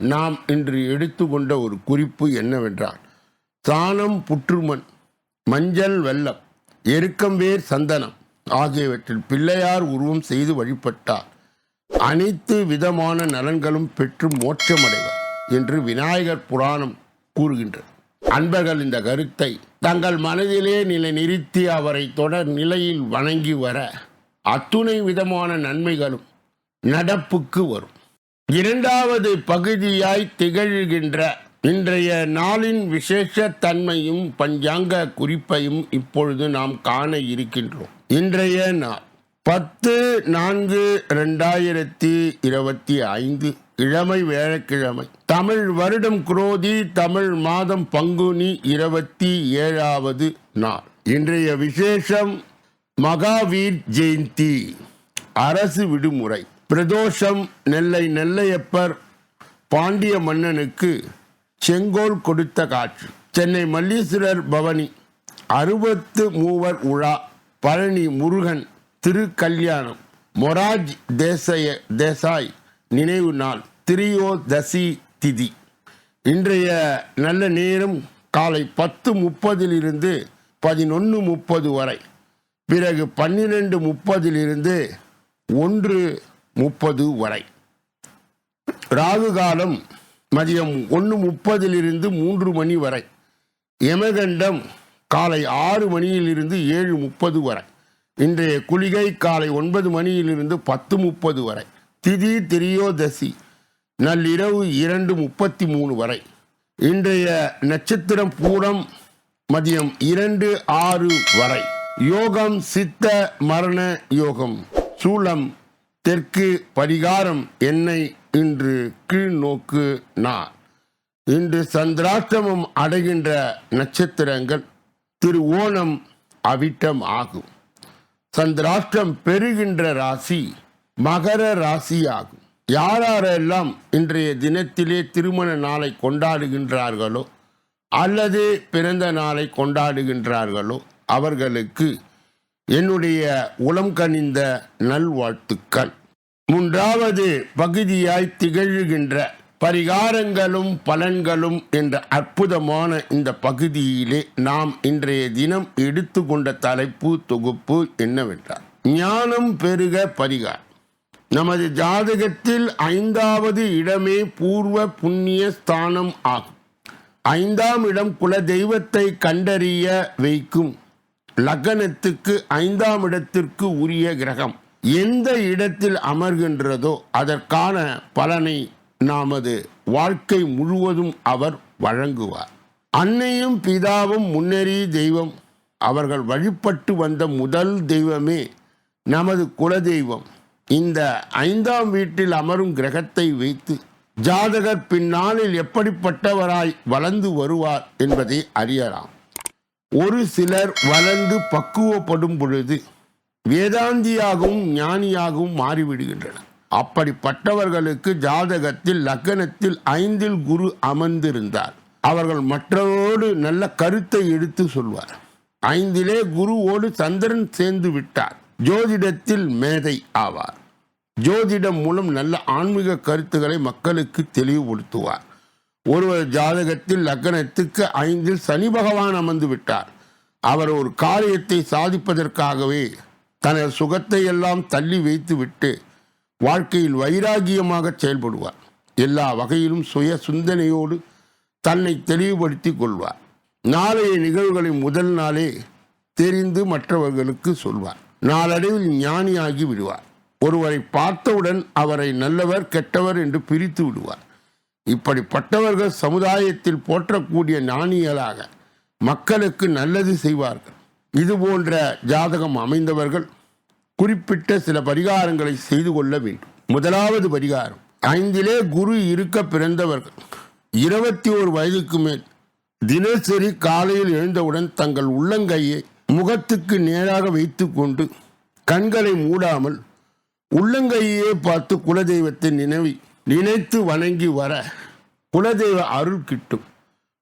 நாம் இன்று எடுத்துக்கொண்ட ஒரு குறிப்பு என்னவென்றால் சாணம் புற்றுமண் மஞ்சள் வெள்ளம் எருக்கம்பேர் சந்தனம் ஆகியவற்றில் பிள்ளையார் உருவம் செய்து வழிபட்டார் அனைத்து விதமான நலன்களும் பெற்று மோட்சமடைவர் என்று விநாயகர் புராணம் கூறுகின்றது. அன்பர்கள் இந்த கருத்தை தங்கள் மனதிலே நிலை நிறுத்தி அவரை தொடர் நிலையில் வணங்கி வர அத்துணை விதமான நன்மைகளும் நடப்புக்கு வரும். இரண்டாவது பகுதியாய் திகழ்கின்ற இன்றைய நாளின் விசேஷ தன்மையும் பஞ்சாங்க குறிப்பையும் இப்பொழுது நாம் காண இருக்கின்றோம். இன்றைய நாள் பத்து நான்கு ரெண்டாயிரத்தி இருபத்தி ஐந்து இளமை வேழக்கிழமை. தமிழ் வருடம் குரோதி தமிழ் மாதம் பங்குனி இருபத்தி ஏழாவது நாள். இன்றைய விசேஷம் மகாவீர் ஜெயந்தி அரசு விடுமுறை. பிரதோஷம் நெல்லை நெல்லையப்பர் பாண்டிய மன்னனுக்கு செங்கோல் கொடுத்த காட்சி. சென்னை மல்லீஸ்வரர் பவனி அறுபத்து மூவர் உழா பழனி முருகன் திருக்கல்யாணம் மொராஜ் தேசய தேசாய் நினைவு நாள் திரியோதசி திதி. இன்றைய நல்ல நேரம் காலை பத்து முப்பதிலிருந்து பதினொன்று முப்பது வரை. பிறகு பன்னிரெண்டு முப்பதிலிருந்து ஒன்று முப்பது வரை. ராகு காலம் மதியம் ஒன்று முப்பதிலிருந்து மூன்று மணி வரை. யமகண்டம் காலை ஆறு மணியிலிருந்து ஏழு முப்பது வரை. இன்றைய குளிகை காலை ஒன்பது மணியிலிருந்து பத்து முப்பது வரை. திதி திரியோதசி நள்ளிரவு இரண்டு முப்பத்தி மூணு வரை. இன்றைய நட்சத்திரம் பூரம் மதியம் இரண்டு ஆறு வரை. யோகம் சித்த மரண யோகம். சூலம் தெற்கு பரிகாரம் என்னை இன்று கீழ் நோக்கு நான் இன்று சந்திராஷ்டமம் அடைகின்ற நட்சத்திரங்கள் திரு ஓணம் அவிட்டம் ஆகும். சந்திராஷ்டம் பெறுகின்ற ராசி மகர ராசி ஆகும் யாரெல்லாம் இன்றைய தினத்திலே திருமண நாளை கொண்டாடுகின்றார்களோ அல்லது பிறந்த நாளை கொண்டாடுகின்றார்களோ அவர்களுக்கு என்னுடைய உளம் கனிந்த நல்வாழ்த்துக்கள். மூன்றாவது பகுதியாய் திகழ்கின்ற பரிகாரங்களும் பலன்களும் என்ற அற்புதமான இந்த பகுதியிலே நாம் இன்றைய தினம் எடுத்துக்கொண்ட தலைப்பு தொகுப்பு என்னவென்றால் ஞானம் பெருக பரிகாரம். நமது ஜாதகத்தில் ஐந்தாவது இடமே பூர்வ புண்ணிய ஸ்தானம் ஆகும். ஐந்தாம் இடம் குல தெய்வத்தை கண்டறிய வைக்கும். லக்னத்துக்கு ஐந்தாம் இடத்திற்கு உரிய கிரகம். எந்த இடத்தில் அமர்கின்றதோ அதற்கான பலனை நமது வாழ்க்கை முழுவதும் அவர் வழங்குவார். அன்னையும் பிதாவும் முன்னேறி தெய்வம். அவர்கள் வழிபட்டு வந்த முதல் தெய்வமே நமது குலதெய்வம். இந்த ஐந்தாம் வீட்டில் அமரும் கிரகத்தை வைத்து ஜாதகர் பின்னாளில் எப்படிப்பட்டவராய் வளர்ந்து வருவார் என்பதை அறியலாம். ஒரு சிலர் வளர்ந்து பக்குவப்படும் பொழுது வேதாந்தியாகவும் ஞானியாகவும் மாறிவிடுகின்றனர். அப்படிப்பட்டவர்களுக்கு ஜாதகத்தில் லக்னத்தில் ஐந்தில் குரு அமர்ந்திருந்தார். அவர்கள் மற்றவரோடு நல்ல கருத்தை எடுத்து சொல்வார். ஐந்திலே குருவோடு சந்திரன் சேர்ந்து விட்டார். ஜோதிடத்தில் மேதை ஆவார். ஜோதிடம் மூலம் நல்ல ஆன்மீக கருத்துக்களை மக்களுக்கு தெளிவுபடுத்துவார். ஒருவர் ஜாதகத்தில் லக்னத்துக்கு ஐந்தில் சனி பகவான் அமர்ந்து விட்டார். அவர் ஒரு காரியத்தை சாதிப்பதற்காகவே தனது சுகத்தை எல்லாம் தள்ளி வைத்து விட்டு வாழ்க்கையில் வைராகியமாக செயல்படுவார். எல்லா வகையிலும் சுய சிந்தனையோடு தன்னை தெளிவுபடுத்திக் கொள்வார். நாளைய நிகழ்வுகளை முதல் நாளே தெரிந்து மற்றவர்களுக்கு சொல்வார். நாளடைவில் ஞானியாகி விடுவார். ஒருவரை பார்த்தவுடன் அவரை நல்லவர் கெட்டவர் என்று பிரித்து விடுவார். இப்படிப்பட்டவர்கள் சமுதாயத்தில் போற்றக்கூடிய ஞானிகளாக மக்களுக்கு நல்லது செய்வார்கள். இது போன்ற ஜாதகம் அமைந்தவர்கள் குறிப்பிட்ட சில பரிகாரங்களை செய்து கொள்ள வேண்டும். முதலாவது பரிகாரம் ஐந்திலே குரு இருக்க பிறந்தவர்கள். இருபத்தி ஒரு வயதுக்கு மேல் தினசரி காலையில் எழுந்தவுடன் தங்கள் உள்ளங்கையை முகத்துக்கு நேராக வைத்து கொண்டு கண்களை மூடாமல் உள்ளங்கையே பார்த்து குலதெய்வத்தை நினைவி நினைத்து வணங்கி வர குலதெய்வ அருள் கிட்டும்.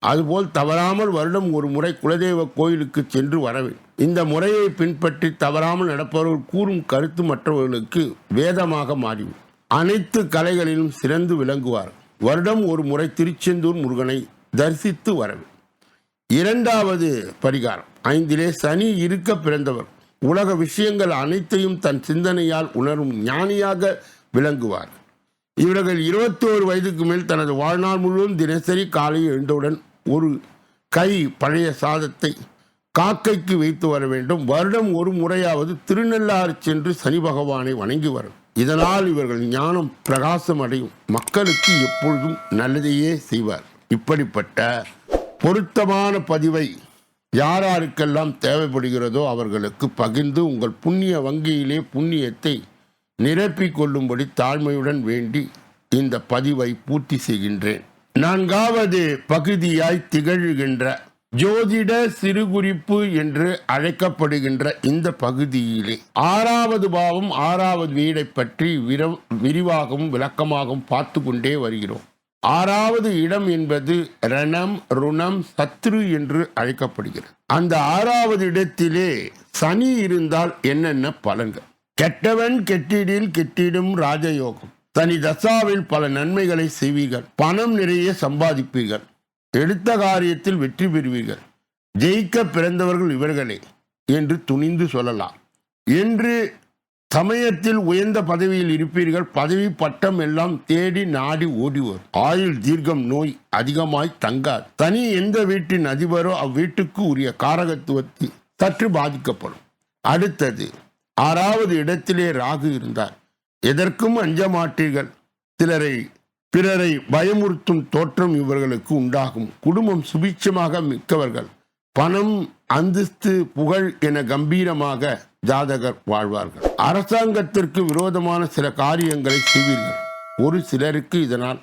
அதுபோல் தவறாமல் வருடம் ஒரு முறை குலதெய்வ கோயிலுக்கு சென்று வரவேன் இந்த முறையை பின்பற்றி தவறாமல் நடப்பவர்கள் கூறும் கருத்து மற்றவர்களுக்கு வேதமாக மாறிவிடும். அனைத்து கலைகளிலும் சிறந்து விளங்குவார். வருடம் ஒரு முறை திருச்செந்தூர் முருகனை தரிசித்து வரவேன் இரண்டாவது பரிகாரம். ஐந்திலே சனி இருக்க பிறந்தவர். உலக விஷயங்கள் அனைத்தையும் தன் சிந்தனையால் உணரும் ஞானியாக விளங்குவார். இவர்கள் இருபத்தோரு வயதுக்கு மேல் தனது வாழ்நாள் முழுவதும் தினசரி காலை எழுந்தவுடன் ஒரு கை பழைய சாதத்தை காக்கைக்கு வைத்து வர வேண்டும். வருடம் ஒரு முறையாவது திருநெல்லாறு சென்று சனி பகவானை வணங்கி வரும் இதனால் இவர்கள் ஞானம் பிரகாசம் அடையும். மக்களுக்கு எப்பொழுதும் நல்லதையே செய்வார். இப்படிப்பட்ட பொருத்தமான பதிவை யாராருக்கெல்லாம் தேவைப்படுகிறதோ அவர்களுக்கு பகிர்ந்து உங்கள் புண்ணிய வங்கியிலே புண்ணியத்தை நிரப்பிக் கொள்ளும்படி தாழ்மையுடன் வேண்டி இந்த பதிவை பூர்த்தி செய்கின்றேன். நான்காவது பகுதியாய் திகழ்கின்ற ஜோதிட சிறுகுறிப்பு என்று அழைக்கப்படுகின்ற இந்த பகுதியிலே. ஆறாவது பாவம் ஆறாவது வீடை பற்றி விர- விரிவாகவும் விளக்கமாகவும் பார்த்து கொண்டே வருகிறோம். ஆறாவது இடம் என்பது ரணம் ருணம் சத்ரு என்று அழைக்கப்படுகிறது. அந்த ஆறாவது இடத்திலே சனி இருந்தால் என்னென்ன பலன்கள்? கெட்டவன் கெட்டிடில் கெட்டிடும் ராஜயோகம். தனி தசாவில் பல நன்மைகளை செய்வீர்கள். பணம் நிறைய சம்பாதிப்பீர்கள். எடுத்த காரியத்தில் வெற்றி பெறுவீர்கள். ஜெயிக்க பிறந்தவர்கள் இவர்களே என்று துணிந்து சொல்லலாம். என்று சமயத்தில் உயர்ந்த பதவியில் இருப்பீர்கள். பதவி பட்டம் எல்லாம் தேடி நாடி ஓடி ஆயுள் தீர்க்கம் நோய் அதிகமாய் தங்காது. தனி எந்த வீட்டின் அதிபரோ அவ்வீட்டுக்கு உரிய காரகத்துவத்தை சற்று பாதிக்கப்படும். அடுத்தது ஆறாவது இடத்திலே ராகு இருந்தார். எதற்கும் அஞ்ச மாட்டீர்கள். சிலரை பிறரை பயமுறுத்தும் தோற்றம் இவர்களுக்கு உண்டாகும். குடும்பம் சுபிட்சமாக மிக்கவர்கள். பணம் அந்தஸ்து புகழ் என கம்பீரமாக ஜாதகர் வாழ்வார்கள். அரசாங்கத்திற்கு விரோதமான சில காரியங்களை செய்வீர்கள். ஒரு சிலருக்கு இதனால்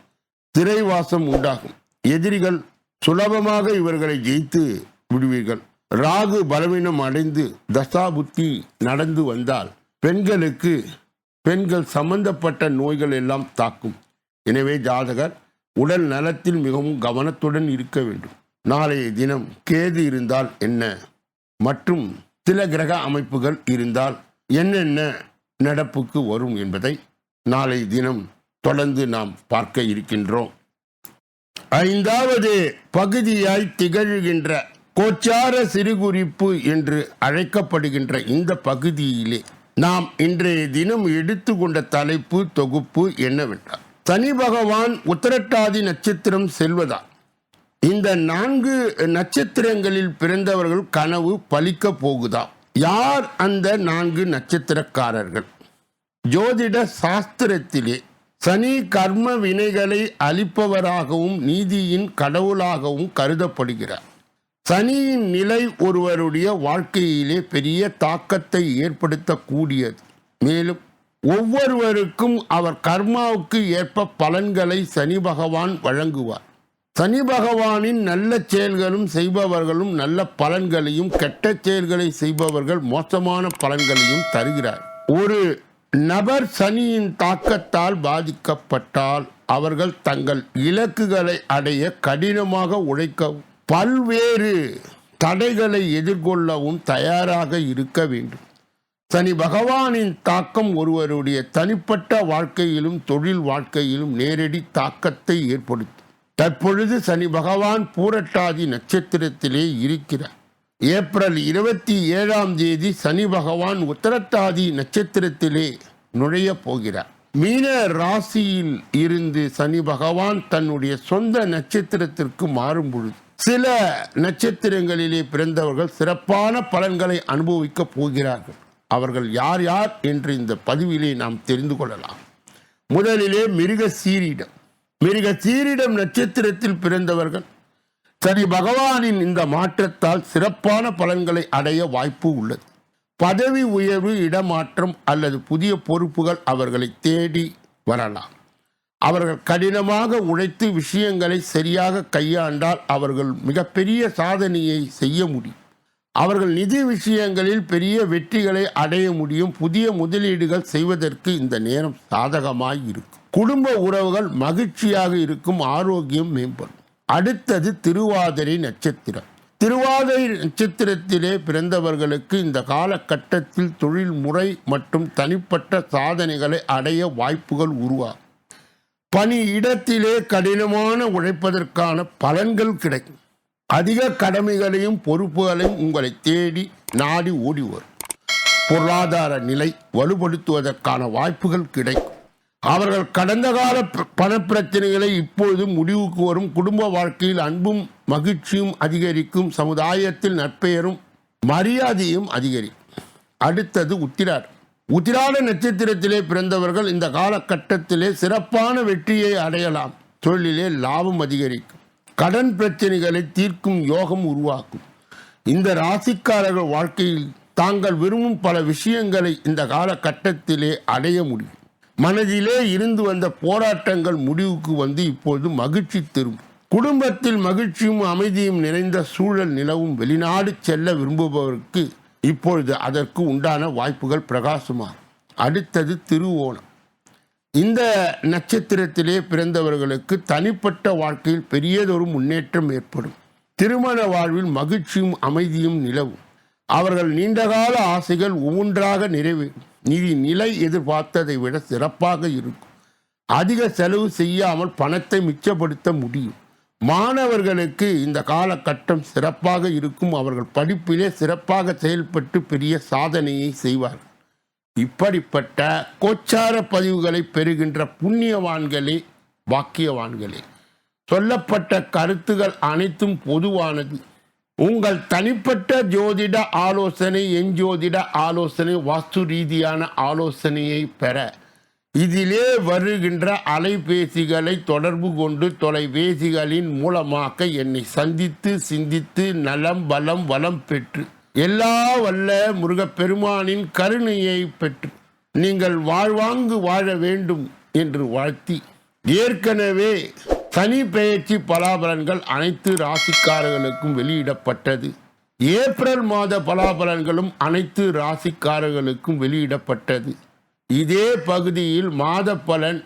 சிறைவாசம் உண்டாகும். எதிரிகள் சுலபமாக இவர்களை ஜெயித்து விடுவீர்கள். ராகு பலவீனம் அடைந்து தசாபுத்தி நடந்து வந்தால் பெண்களுக்கு பெண்கள் சம்பந்தப்பட்ட நோய்கள் எல்லாம் தாக்கும். எனவே ஜாதகர் உடல் நலத்தில் மிகவும் கவனத்துடன் இருக்க வேண்டும். நாளைய தினம் கேது இருந்தால் என்ன? மற்றும் சில கிரக அமைப்புகள் இருந்தால் என்னென்ன நடப்புக்கு வரும் என்பதை நாளை தினம் தொடர்ந்து நாம் பார்க்க இருக்கின்றோம். ஐந்தாவது பகுதியாய் திகழ்கின்ற கோச்சார சிறுகுறிப்பு என்று அழைக்கப்படுகின்ற இந்த பகுதியிலே நாம் இன்றைய தினம் எடுத்துக்கொண்ட தலைப்பு தொகுப்பு என்னவென்றால் சனி பகவான் உத்தரட்டாதி நட்சத்திரம் செல்வதா இந்த நான்கு நட்சத்திரங்களில் பிறந்தவர்கள் கனவு பலிக்க போகுதா யார் அந்த நான்கு நட்சத்திரக்காரர்கள்? ஜோதிட சாஸ்திரத்திலே சனி கர்ம வினைகளை அளிப்பவராகவும் நீதியின் கடவுளாகவும் கருதப்படுகிறார். சனியின் நிலை ஒருவருடைய வாழ்க்கையிலே பெரிய தாக்கத்தை ஏற்படுத்தக்கூடியது. மேலும் ஒவ்வொருவருக்கும் அவர் கர்மாவுக்கு ஏற்ப பலன்களை சனி பகவான் வழங்குவார். சனி பகவானின் நல்ல செயல்களும் செய்பவர்களும் நல்ல பலன்களையும் கெட்ட செயல்களை செய்பவர்கள் மோசமான பலன்களையும் தருகிறார். ஒரு நபர் சனியின் தாக்கத்தால் பாதிக்கப்பட்டால் அவர்கள் தங்கள் இலக்குகளை அடைய கடினமாக உழைக்கவும் பல்வேறு தடைகளை எதிர்கொள்ளவும் தயாராக இருக்க வேண்டும். சனி பகவானின் தாக்கம் ஒருவருடைய தனிப்பட்ட வாழ்க்கையிலும் தொழில் வாழ்க்கையிலும் நேரடி தாக்கத்தை ஏற்படுத்தும். தற்பொழுது சனி பகவான் பூரட்டாதி நட்சத்திரத்திலே இருக்கிறார். ஏப்ரல் இருபத்தி ஏழாம் தேதி சனி பகவான் உத்தரட்டாதி நட்சத்திரத்திலே நுழைய போகிறார். மீன ராசியில் இருந்து சனி பகவான் தன்னுடைய சொந்த நட்சத்திரத்திற்கு மாறும் பொழுது சில நட்சத்திரங்களிலே பிறந்தவர்கள் சிறப்பான பலன்களை அனுபவிக்கப் போகிறார்கள். அவர்கள் யார் யார் என்று இந்த பதிவிலே நாம் தெரிந்து கொள்ளலாம். முதலிலே மிருக சீரிடம் மிருக சீரிடம் நட்சத்திரத்தில் பிறந்தவர்கள் சரி பகவானின் இந்த மாற்றத்தால் சிறப்பான பலன்களை அடைய வாய்ப்பு உள்ளது. பதவி உயர்வு இடமாற்றம் அல்லது புதிய பொறுப்புகள் அவர்களை தேடி வரலாம். அவர்கள் கடினமாக உழைத்து விஷயங்களை சரியாக கையாண்டால் அவர்கள் மிகப்பெரிய சாதனையை செய்ய முடியும். அவர்கள் நிதி விஷயங்களில் பெரிய வெற்றிகளை அடைய முடியும். புதிய முதலீடுகள் செய்வதற்கு இந்த நேரம் சாதகமாய் இருக்கும். குடும்ப உறவுகள் மகிழ்ச்சியாக இருக்கும். ஆரோக்கியம் மேம்படும். அடுத்தது திருவாதிரை நட்சத்திரம். திருவாதிரை நட்சத்திரத்திலே பிறந்தவர்களுக்கு இந்த காலகட்டத்தில் தொழில் முறை மற்றும் தனிப்பட்ட சாதனைகளை அடைய வாய்ப்புகள் உருவாகும். பணி இடத்திலே கடினமான உழைப்பதற்கான பலன்கள் கிடைக்கும். அதிக கடமைகளையும் பொறுப்புகளையும் உங்களை தேடி நாடி ஓடி வரும். பொருளாதார நிலை வலுப்படுத்துவதற்கான வாய்ப்புகள் கிடைக்கும். அவர்கள் கடந்த கால பணப்பிரச்சனைகளை இப்பொழுது முடிவுக்கு வரும். குடும்ப வாழ்க்கையில் அன்பும் மகிழ்ச்சியும் அதிகரிக்கும். சமுதாயத்தில் நற்பெயரும் மரியாதையும் அதிகரிக்கும். அடுத்தது உத்திரார். உதிராட நட்சத்திரத்திலே பிறந்தவர்கள் இந்த காலகட்டத்திலே சிறப்பான வெற்றியை அடையலாம். தொழிலே லாபம் அதிகரிக்கும். கடன் பிரச்சனைகளை தீர்க்கும் யோகம் உருவாக்கும். இந்த ராசிக்காரர்கள் வாழ்க்கையில் தாங்கள் விரும்பும் பல விஷயங்களை இந்த காலகட்டத்திலே அடைய முடியும். மனதிலே இருந்து வந்த போராட்டங்கள் முடிவுக்கு வந்து இப்போது மகிழ்ச்சி திரும்பும் குடும்பத்தில் மகிழ்ச்சியும் அமைதியும் நிறைந்த சூழல் நிலவும். வெளிநாடு செல்ல விரும்புபவருக்கு இப்பொழுது அதற்கு உண்டான வாய்ப்புகள் பிரகாசமாக அடுத்தது திருவோணம். இந்த நட்சத்திரத்திலே பிறந்தவர்களுக்கு தனிப்பட்ட வாழ்க்கையில் பெரியதொரு முன்னேற்றம் ஏற்படும். திருமண வாழ்வில் மகிழ்ச்சியும் அமைதியும் நிலவும். அவர்கள் நீண்டகால ஆசைகள் ஒவ்வொன்றாக நிறைவேறும் நிதி நிலை எதிர்பார்த்ததை விட சிறப்பாக இருக்கும். அதிக செலவு செய்யாமல் பணத்தை மிச்சப்படுத்த முடியும். மாணவர்களுக்கு இந்த காலகட்டம் சிறப்பாக இருக்கும். அவர்கள் படிப்பிலே சிறப்பாக செயல்பட்டு பெரிய சாதனையை செய்வார்கள். இப்படிப்பட்ட கோச்சார பதிவுகளை பெறுகின்ற புண்ணியவான்களே பாக்கியவான்களே சொல்லப்பட்ட கருத்துகள் அனைத்தும் பொதுவானது. உங்கள் தனிப்பட்ட ஜோதிட ஆலோசனை எஞ்சோதிட ஆலோசனை வாஸ்து ரீதியான ஆலோசனையை பெற இதிலே வருகின்ற அலைபேசிகளை தொடர்பு கொண்டு தொலைபேசிகளின் மூலமாக என்னை சந்தித்து சிந்தித்து நலம் பலம் வளம் பெற்று. எல்லா வல்ல முருகப்பெருமானின் கருணையை பெற்று நீங்கள் வாழ்வாங்கு வாழ வேண்டும் என்று வாழ்த்தி. ஏற்கனவே சனி பெயர்ச்சி பலாபலன்கள் அனைத்து ராசிக்காரர்களுக்கும் வெளியிடப்பட்டது. ஏப்ரல் மாத பலாபலன்களும் அனைத்து ராசிக்காரர்களுக்கும் வெளியிடப்பட்டது. இதே பகுதியில் மாத பலன்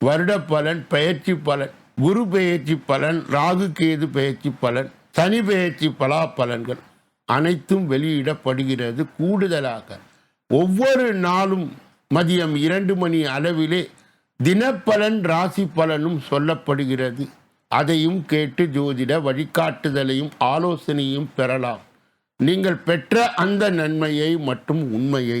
வருட பலன் பயிற்சி பலன் குரு பெயர்ச்சி பலன் ராகு கேது பெயர்ச்சி பலன் சனி பெயர்ச்சி பலாபலன்கள் அனைத்தும் வெளியிடப்படுகிறது கூடுதலாக. ஒவ்வொரு நாளும் மதியம் இரண்டு மணி அளவிலே தினப்பலன் ராசி பலனும் சொல்லப்படுகிறது. அதையும் கேட்டு ஜோதிட வழிகாட்டுதலையும் ஆலோசனையும் பெறலாம். நீங்கள் பெற்ற அந்த நன்மையை மற்றும் உண்மையை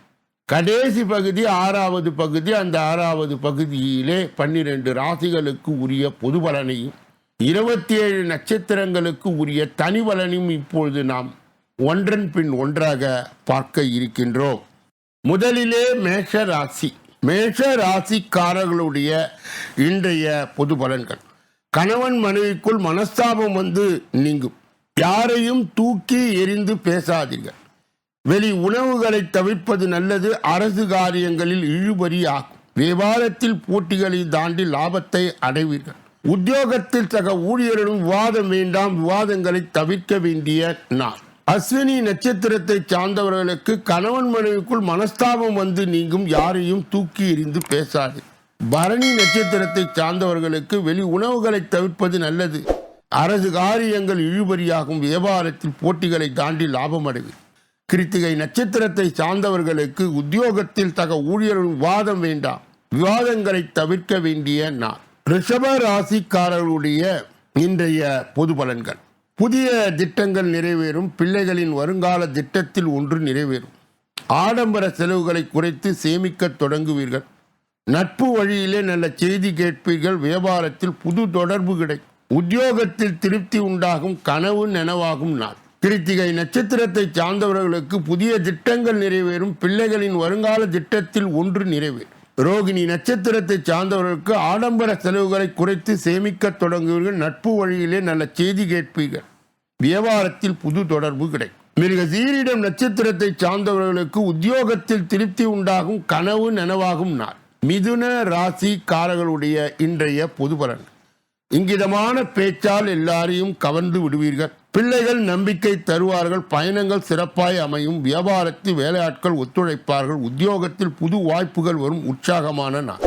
கடைசி பகுதி ஆறாவது பகுதி அந்த ஆறாவது பகுதியிலே பன்னிரண்டு ராசிகளுக்கு உரிய பொது பலனையும் இருபத்தி ஏழு நட்சத்திரங்களுக்கு உரிய தனி பலனையும் இப்பொழுது நாம் ஒன்றன் பின் ஒன்றாக பார்க்க இருக்கின்றோம். முதலிலே மேஷ ராசி. மேஷ ராசிக்காரர்களுடைய இன்றைய பொது பலன்கள். கணவன் மனைவிக்குள் மனஸ்தாபம் வந்து நீங்கும். யாரையும் தூக்கி எறிந்து பேசாதீர்கள். வெளி உணவுகளை தவிர்ப்பது நல்லது அரசு காரியங்களில் இழுபறி ஆகும் விவாதத்தில் போட்டிகளை தாண்டி லாபத்தை அடைவீர்கள். உத்தியோகத்தில் சக ஊழியர்களும் விவாதம் வேண்டாம் விவாதங்களை தவிர்க்க வேண்டிய நாள். அஸ்வினி நட்சத்திரத்தை சார்ந்தவர்களுக்கு கணவன் மனைவிக்குள் மனஸ்தாபம் வந்து நீங்கும் யாரையும் தூக்கி எறிந்து பேசாது. பரணி நட்சத்திரத்தை சார்ந்தவர்களுக்கு வெளி உணவுகளை தவிர்ப்பது நல்லது. அரசு காரியங்கள் இழுபறியாகும் வியாபாரத்தில் போட்டிகளை தாண்டி லாபம் அடைவு கிருத்திகை நட்சத்திரத்தை சார்ந்தவர்களுக்கு உத்தியோகத்தில் தக ஊழியர்கள் விவாதம் வேண்டாம். விவாதங்களை தவிர்க்க வேண்டிய நாள். ரிஷப ராசிக்காரர்களுடைய இன்றைய பொது பலன்கள். புதிய திட்டங்கள் நிறைவேறும் பிள்ளைகளின் வருங்கால திட்டத்தில் ஒன்று நிறைவேறும். ஆடம்பர செலவுகளை குறைத்து சேமிக்கத் தொடங்குவீர்கள். நட்பு வழியிலே நல்ல செய்தி கேட்பீர்கள் வியாபாரத்தில் புது தொடர்பு கிடைக்கும். உத்தியோகத்தில் திருப்தி உண்டாகும் கனவு நனவாகும் நாள். கிருத்திகை நட்சத்திரத்தை சார்ந்தவர்களுக்கு புதிய திட்டங்கள் நிறைவேறும் பிள்ளைகளின் வருங்கால திட்டத்தில் ஒன்று நிறைவேறும். ரோகிணி நட்சத்திரத்தை சார்ந்தவர்களுக்கு ஆடம்பர செலவுகளை குறைத்து சேமிக்கத் தொடங்குவீர்கள். நட்பு வழியிலே நல்ல செய்தி கேட்பீர்கள். வியாபாரத்தில் புது தொடர்பு கிடைக்கும். மிருக சீரிடம் நட்சத்திரத்தை சார்ந்தவர்களுக்கு உத்தியோகத்தில் திருப்தி உண்டாகும் கனவு நனவாகும் நாள். மிதுன ராசி காரர்களுடைய இன்றைய பொது பலன். இங்கிதமான பேச்சால் எல்லாரையும் கவர்ந்து விடுவீர்கள். பிள்ளைகள் நம்பிக்கை தருவார்கள் பயணங்கள் சிறப்பாய் அமையும் வியாபாரத்தில் வேலையாட்கள் ஒத்துழைப்பார்கள் உத்தியோகத்தில் புது வாய்ப்புகள் வரும் உற்சாகமான நாள்.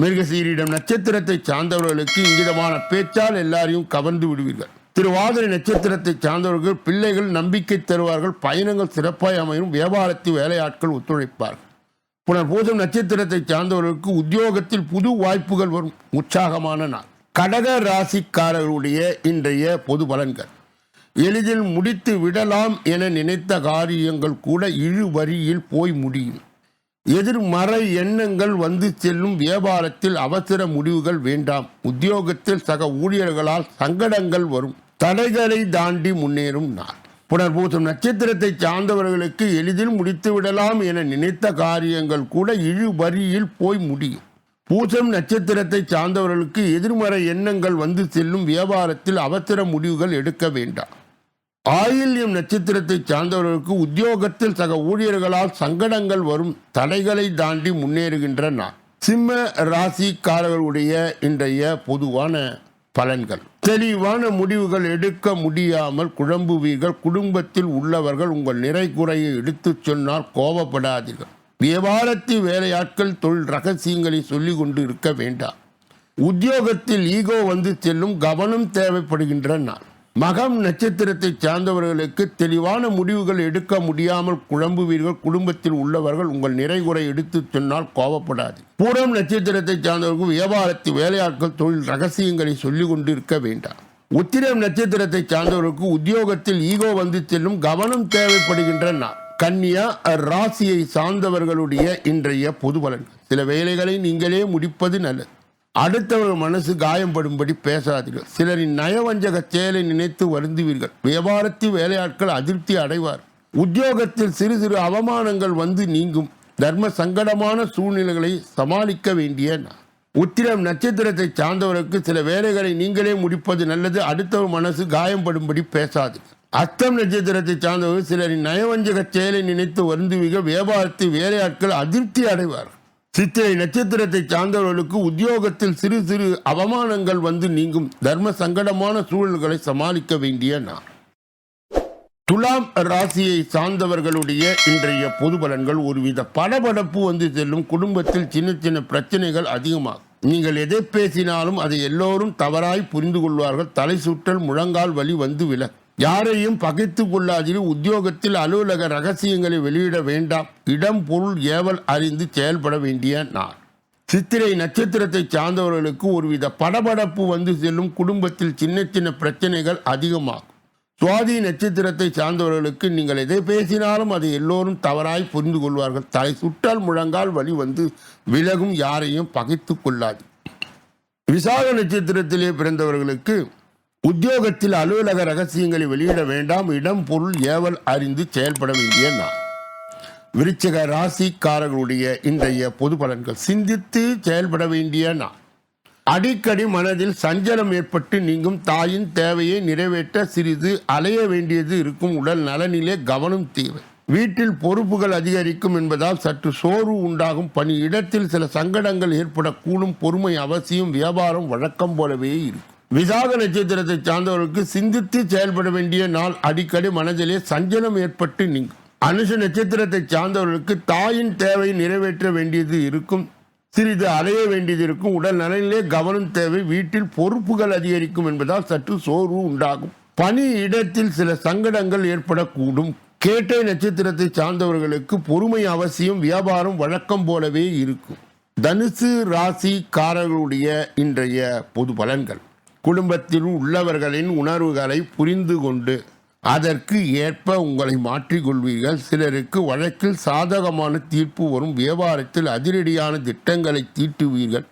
மிருகசீரிடம் நட்சத்திரத்தை சார்ந்தவர்களுக்கு இங்கிதமான பேச்சால் எல்லாரையும் கவர்ந்து விடுவீர்கள். திருவாதிரை நட்சத்திரத்தை சார்ந்தவர்கள் பிள்ளைகள் நம்பிக்கை தருவார்கள் பயணங்கள் சிறப்பாய் அமையும் வியாபாரத்தில் வேலையாட்கள் ஒத்துழைப்பார்கள். புனர்பூசம் நட்சத்திரத்தை சார்ந்தவர்களுக்கு உத்தியோகத்தில் புது வாய்ப்புகள் வரும் உற்சாகமான நாள். கடக ராசிக்காரர்களுடைய இன்றைய பொது பலன்கள். எளிதில் முடித்து விடலாம் என நினைத்த காரியங்கள் கூட இழுவரியில் போய் முடியும். எதிர்மறை எண்ணங்கள் வந்து செல்லும் வியாபாரத்தில் அவசர முடிவுகள் வேண்டாம். உத்தியோகத்தில் சக ஊழியர்களால் சங்கடங்கள் வரும். தடைகளை தாண்டி முன்னேறும் நாள் புனர்பூசம் நட்சத்திரத்தை சார்ந்தவர்களுக்கு எளிதில் முடித்து விடலாம் என நினைத்த காரியங்கள் கூட இழுவரியில் போய் முடியும். பூசம் நட்சத்திரத்தை சார்ந்தவர்களுக்கு எதிர்மறை எண்ணங்கள் வந்து செல்லும் வியாபாரத்தில் அவசர முடிவுகள் எடுக்க வேண்டாம். ஆயில்யம் நட்சத்திரத்தை சார்ந்தவர்களுக்கு உத்தியோகத்தில் சக ஊழியர்களால் சங்கடங்கள் வரும் தடைகளை தாண்டி முன்னேறுகின்ற நாள். சிம்ம ராசிக்காரர்களுடைய இன்றைய பொதுவான பலன்கள். தெளிவான முடிவுகள் எடுக்க முடியாமல் குழம்புவீர்கள். குடும்பத்தில் உள்ளவர்கள் உங்கள் நிறை குறையை எடுத்துச் சொன்னால் கோபப்படாதீர்கள். வியாபாரத்தில் வேலையாட்கள் தொழில் ரகசியங்களை சொல்லிக் கொண்டு இருக்க வேண்டாம். உத்தியோகத்தில் ஈகோ வந்து செல்லும் கவனம் தேவைப்படுகின்ற நாள். மகம் நட்சத்திரத்தை சார்ந்தவர்களுக்கு தெளிவான முடிவுகள் எடுக்க முடியாமல் குழம்புவீர்கள். குடும்பத்தில் உள்ளவர்கள் உங்கள் நிறைகுறை எடுத்து சொன்னால் கோபப்படாது. பூரம் நட்சத்திரத்தை சார்ந்தவர்கள் வியாபாரத்து வேலையாட்கள் தொழில் ரகசியங்களை சொல்லிக் கொண்டிருக்க வேண்டாம். உத்திரம் நட்சத்திரத்தை சார்ந்தவர்களுக்கு உத்தியோகத்தில் ஈகோ வந்து செல்லும் கவனம் தேவைப்படுகின்ற நாள். கன்னியா ராசியை சார்ந்தவர்களுடைய இன்றைய பொது பலன். சில வேலைகளை நீங்களே முடிப்பது நல்லது. அடுத்தவர் மனசு காயம்படும்படி பேசாதீர்கள். சிலரின் நயவஞ்சக செயலை நினைத்து வருந்துவீர்கள். வியாபாரத்தில் வேலையாட்கள் அதிருப்தி அடைவார். உத்தியோகத்தில் சிறு சிறு அவமானங்கள் வந்து நீங்கும். தர்ம சங்கடமான சூழ்நிலைகளை சமாளிக்க வேண்டிய உத்திரம் நட்சத்திரத்தை சார்ந்தவருக்கு சில வேலைகளை நீங்களே முடிப்பது நல்லது. அடுத்தவர் மனசு காயம்படும்படி பேசாது அஸ்தம் நட்சத்திரத்தை சார்ந்தவர் சிலரின் நயவஞ்சக செயலை நினைத்து வருந்துவீர்கள். வியாபாரத்தில் வேலையாட்கள் அதிருப்தி அடைவார் சித்திரை நட்சத்திரத்தை சார்ந்தவர்களுக்கு உத்தியோகத்தில் சிறு சிறு அவமானங்கள் வந்து நீங்கும் தர்ம சங்கடமான சூழல்களை சமாளிக்க வேண்டிய நான் துலாம் ராசியை சார்ந்தவர்களுடைய இன்றைய பொது பலன்கள் ஒருவித படபடப்பு வந்து செல்லும். குடும்பத்தில் சின்ன சின்ன பிரச்சனைகள் அதிகமாகும். நீங்கள் எதை பேசினாலும் அதை எல்லோரும் தவறாய் புரிந்து கொள்வார்கள். தலை சுற்றல் முழங்கால் வலி வந்து வில யாரையும் பகைத்து கொள்ளாதிரு உத்தியோகத்தில் அலுவலக ரகசியங்களை வெளியிட வேண்டாம். இடம் பொருள் ஏவல் அறிந்து செயல்பட வேண்டிய நாள். சித்திரை நட்சத்திரத்தை சார்ந்தவர்களுக்கு ஒருவித படபடப்பு வந்து செல்லும் குடும்பத்தில் சின்ன சின்ன பிரச்சனைகள் அதிகமாகும். சுவாதி நட்சத்திரத்தை சார்ந்தவர்களுக்கு நீங்கள் எதை பேசினாலும் அதை எல்லோரும் தவறாய் புரிந்து கொள்வார்கள். தலை சுட்டால் முழங்கால் வழி வந்து விலகும் யாரையும் பகைத்து கொள்ளாது. விசாக நட்சத்திரத்திலே பிறந்தவர்களுக்கு உத்தியோகத்தில் அலுவலக ரகசியங்களை வெளியிட வேண்டாம். இடம் பொருள் ஏவல் அறிந்து செயல்பட வேண்டிய நான் விருச்சக ராசிக்காரர்களுடைய இன்றைய பொது பலன்கள். சிந்தித்து செயல்பட வேண்டிய நான் அடிக்கடி மனதில் சஞ்சலம் ஏற்பட்டு நீங்கும் தாயின் தேவையை நிறைவேற்ற சிறிது அலைய வேண்டியது இருக்கும். உடல் நலனிலே கவனம் தேவை. வீட்டில் பொறுப்புகள் அதிகரிக்கும் என்பதால் சற்று சோர்வு உண்டாகும். பணி இடத்தில் சில சங்கடங்கள் ஏற்படக்கூடும். பொறுமை அவசியம் வியாபாரம் வழக்கம் போலவே இருக்கும். விசாக நட்சத்திரத்தை சார்ந்தவர்களுக்கு சிந்தித்து செயல்பட வேண்டிய நாள் அடிக்கடி மனதிலே சஞ்சலம் ஏற்பட்டு நீங்கும் அனுஷ நட்சத்திரத்தை சார்ந்தவர்களுக்கு தாயின் தேவை நிறைவேற்ற வேண்டியது இருக்கும் சிறிது அலைய வேண்டியது இருக்கும் உடல் நலனிலே கவனம் தேவை வீட்டில் பொறுப்புகள் அதிகரிக்கும் என்பதால் சற்று சோர்வு உண்டாகும். பணி இடத்தில் சில சங்கடங்கள் ஏற்படக்கூடும். கேட்டை நட்சத்திரத்தை சார்ந்தவர்களுக்கு பொறுமை அவசியம் வியாபாரம் வழக்கம் போலவே இருக்கும். தனுசு ராசிக்காரர்களுடைய இன்றைய பொது பலன்கள். குடும்பத்தில் உள்ளவர்களின் உணர்வுகளை புரிந்து கொண்டு அதற்கு ஏற்ப உங்களை மாற்றிக்கொள்வீர்கள் சிலருக்கு வழக்கில் சாதகமான தீர்ப்பு வரும். வியாபாரத்தில் அதிரடியான திட்டங்களை தீட்டுவீர்கள்.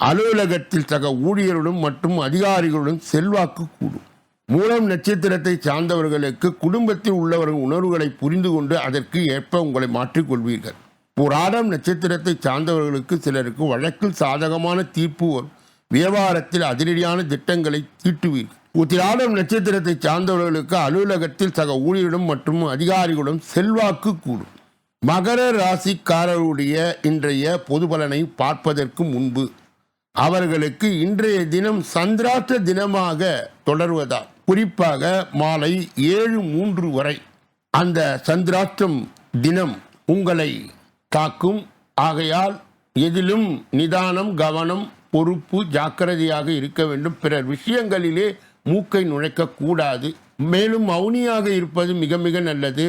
அலுவலகத்தில் சக ஊழியருடன் மற்றும் அதிகாரிகளுடன் செல்வாக்கு கூடும். மூலம் நட்சத்திரத்தை சார்ந்தவர்களுக்கு குடும்பத்தில் உள்ளவர்கள் உணர்வுகளை புரிந்து கொண்டு அதற்கு ஏற்ப உங்களை மாற்றிக்கொள்வீர்கள் புராடம் நட்சத்திரத்தை சார்ந்தவர்களுக்கு சிலருக்கு வழக்கில் சாதகமான தீர்ப்பு வரும். வியாபாரத்தில் அதிரடியான திட்டங்களை தீட்டுவீர்கள் உத்திராடம் நட்சத்திரத்தை சார்ந்தவர்களுக்கு அலுவலகத்தில் சக ஊழியரிடம் மற்றும் அதிகாரிகளுடன் செல்வாக்கு கூடும். மகர ராசிக்காரருடைய இன்றைய பொது பலனை பார்ப்பதற்கு முன்பு அவர்களுக்கு இன்றைய தினம் சந்திராஷ்ட தினமாக தொடர்வதால் குறிப்பாக மாலை ஏழு மூன்று வரை அந்த சந்திராஷ்டம் தினம் உங்களை தாக்கும். ஆகையால் எதிலும் நிதானம் கவனம் பொறுப்பு ஜாக்கிரதையாக இருக்க வேண்டும். பிறர் விஷயங்களிலே மூக்கை நுழைக்கக்கூடாது மேலும் மௌனியாக இருப்பது மிக மிக நல்லது.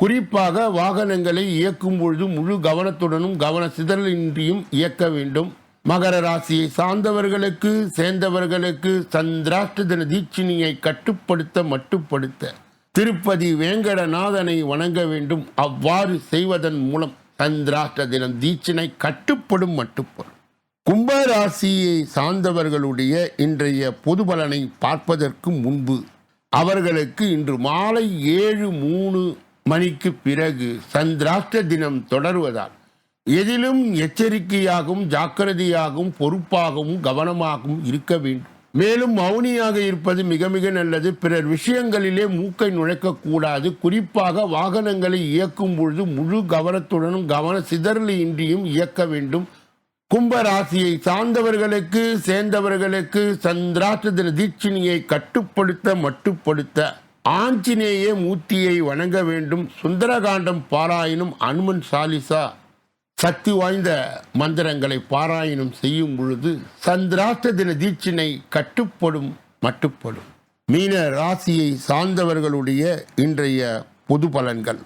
குறிப்பாக வாகனங்களை இயக்கும் பொழுது முழு கவனத்துடனும் கவன சிதறலின்றியும் இயக்க வேண்டும். மகர ராசியை சார்ந்தவர்களுக்கு சேர்ந்தவர்களுக்கு சந்திராஷ்ட தின தீட்சிணியை கட்டுப்படுத்த மட்டுப்படுத்த திருப்பதி வேங்கடநாதனை வணங்க வேண்டும். அவ்வாறு செய்வதன் மூலம் சந்திராஷ்ட தினம் தீட்சினை கட்டுப்படும் மட்டுப்படும் கும்பராசியை சார்ந்தவர்களுடைய இன்றைய பொது பலனை பார்ப்பதற்கு முன்பு அவர்களுக்கு இன்று மாலை ஏழு மூணு மணிக்கு பிறகு சந்திராஷ்ட தினம் தொடர்வதால் எதிலும் எச்சரிக்கையாகவும் ஜாக்கிரதையாகவும் பொறுப்பாகவும் கவனமாகவும் இருக்க வேண்டும். மேலும் மௌனியாக இருப்பது மிக மிக நல்லது. பிறர் விஷயங்களிலே மூக்கை நுழைக்கக்கூடாது. குறிப்பாக வாகனங்களை இயக்கும் பொழுது முழு கவனத்துடனும் கவன சிதறலின்றியும் இயக்க வேண்டும். கும்பராசியை சார்ந்தவர்களுக்கு சேர்ந்தவர்களுக்கு சந்திராஷ்ட தின தீட்சிணியை கட்டுப்படுத்த மட்டுப்படுத்த ஆஞ்சநேய மூர்த்தியை வணங்க வேண்டும். சுந்தரகாண்டம் பாராயணம் அனுமன் சாலிசா. சக்தி வாய்ந்த மந்திரங்களை பாராயணம் செய்யும் பொழுது சந்திராஷ்ட தின தீட்சினை கட்டுப்படும் மட்டுப்படும். மீன ராசியை சார்ந்தவர்களுடைய இன்றைய பொது பலன்கள்.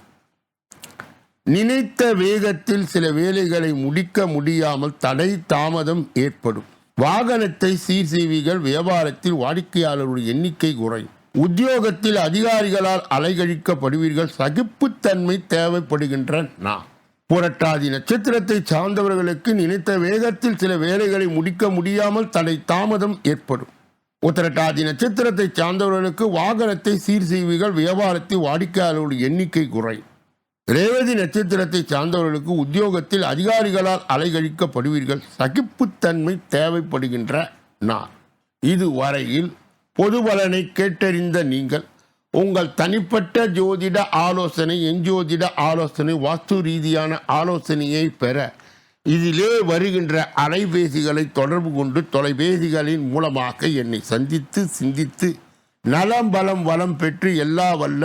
நினைத்த வேகத்தில் சில வேலைகளை முடிக்க முடியாமல் தடை தாமதம் ஏற்படும். வாகனத்தை சீர் வியாபாரத்தில் வாடிக்கையாளருடைய எண்ணிக்கை குறையும். உத்தியோகத்தில் அதிகாரிகளால் அலைகழிக்கப்படுவீர்கள். சகிப்புத்தன்மை தேவைப்படுகின்ற நான் புரட்டாதி நட்சத்திரத்தை சார்ந்தவர்களுக்கு நினைத்த வேகத்தில் சில வேலைகளை முடிக்க முடியாமல் தடை தாமதம் ஏற்படும். உத்தரட்டாதி நட்சத்திரத்தை சார்ந்தவர்களுக்கு வாகனத்தை சீர் செய்வீர்கள் வியாபாரத்தில் வாடிக்கையாளர்களுடைய எண்ணிக்கை குறையும். ரேவதி நட்சத்திரத்தை சார்ந்தவர்களுக்கு உத்தியோகத்தில் அதிகாரிகளால் அலைகழிக்கப்படுவீர்கள். சகிப்புத்தன்மை தேவைப்படுகின்ற நான் இதுவரையில் பொது பலனை கேட்டறிந்த நீங்கள் உங்கள் தனிப்பட்ட ஜோதிட ஆலோசனை எஞ்சோதிட ஆலோசனை வாஸ்து ரீதியான ஆலோசனையை பெற இதிலே வருகின்ற அலைபேசிகளை தொடர்பு கொண்டு தொலைபேசிகளின் மூலமாக என்னை சந்தித்து சிந்தித்து நலம் பலம் வளம் பெற்று எல்லா வல்ல